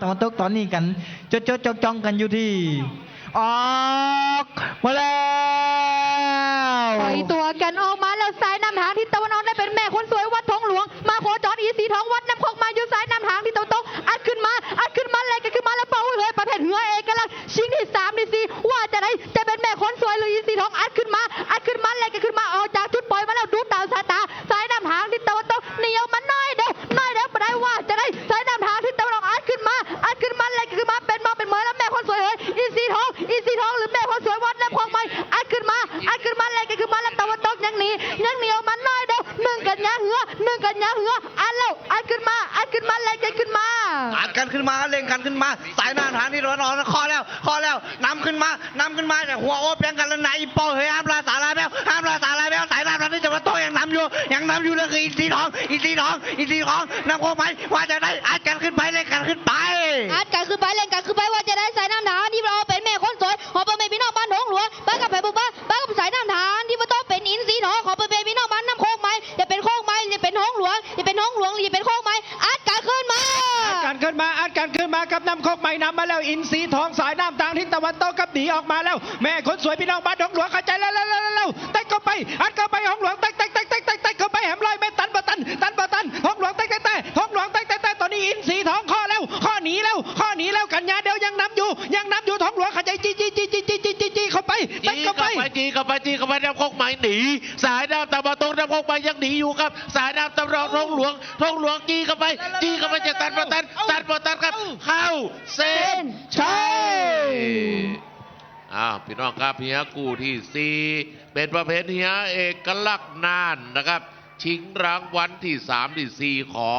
ตะวันตกตอนนี้กันจดจดจ้องจ้องกันอยู่ที่ ออกมาแล้วปล่อยตัวกันออกมาแล้วสายนำทางที่ตะวันออกได้เป็นแม่คนสวยวัดทองหลวง มาโคจรอีสีทองวัดน้ำคกมาอยู่สายนำทางที่ตะวันตกอัดขึ้นมาอัดขึ้นมาเลยกันขึ้นมาแล้วเป่าเลยประเภทเหือเอกลักษณ์ชิงที่สามที่สี่ว่าจะได้จะเป็นแม่คนสวยหรืออีสีทองอัดขึ้นมาอัดขึ้นมา องอีสีทองหรือแม่คนสวยวัดน้ำคกมาอัดขึ้นมาอัดขึ้นมาเลยกันขึ้นมาแล้วตะวันตกยังหนียังเหนียวมันน้อยเดียวหนึ่งกันยาเหือหนึ่งกันยาเหืออัดแล้วอัดขึ้นมาอัดขึ้นมาเลยกันขึ้นมาอัดกันขึ้นมาเล่งกันขึ้นมาสายหน้าฐานที่ร้อนร้อนคอแล้วคอแล้วนำขึ้นมานำขึ้นมาจากหัวโอ้เพียงกันแล้วนายอีโป้เฮ้ยห้ามลาสาลาแมวห้ามลาสาลาแมวสายหน้าฐานที่จะมาโต้ยังนำอยู่ยังนำอยู่นั่นคืออีสีทองอีสีทองอีสีทองนำโค้งไหมว่าจะได้อัดกันขึ้นไปเล่งกันขึ้นไปอัดกันขึ้นไปเล่นกันขึ้นไปว่า ขึ้นมาอัดกันขึ้นมากับน้ำโคกใหม่นำมาแล้วอินทรีทองสายน้ำตางทิศตะวันตกกับหนีออกมาแล้ว แม่คนสวยพี่น้องบ้านหงหลวงเข้าใจแล้วแล้วแล้วแล้วเต็กเข้าไปอัดเข้าไปห้องหลวงเต็กเต็กเต็กเต็กเต็กเต็กเข้าไปแหมลอยแม่ตันบ่ตันตันบ่ตันห้องหลวงเต็กเต็กเต็กห้องหลวงเต็กเต็กเต็กตอนนี้อินทรีทองข้อแล้ว ข้อหนีแล้วข้อหนีแล้วกันยาเดียวยังนำอยู่ยังนำอยู่ท้องหลวงเข้าใจจีจีจีจีจี ต็กจีเข้าเข้าไปไปจีเข้าไปจีเข้าไปน้ำโคกไหมหนี สายน้ำตะวันตกน้ำโคกไหมยังหนีอยู่ครับ สายน้ำตะวันออกทองหลวงทองหลวงจีเข้าไปจีเข้าไปจะตัดประตันตัดประตันครับ เข้าเส้นชัยอ้าวพี่น้องครับเฮียกูที่สี่เป็นประเภทเฮียเอกลักษณ์นานนะครับ ชิงรางวัลที่สามที่สี่ขอ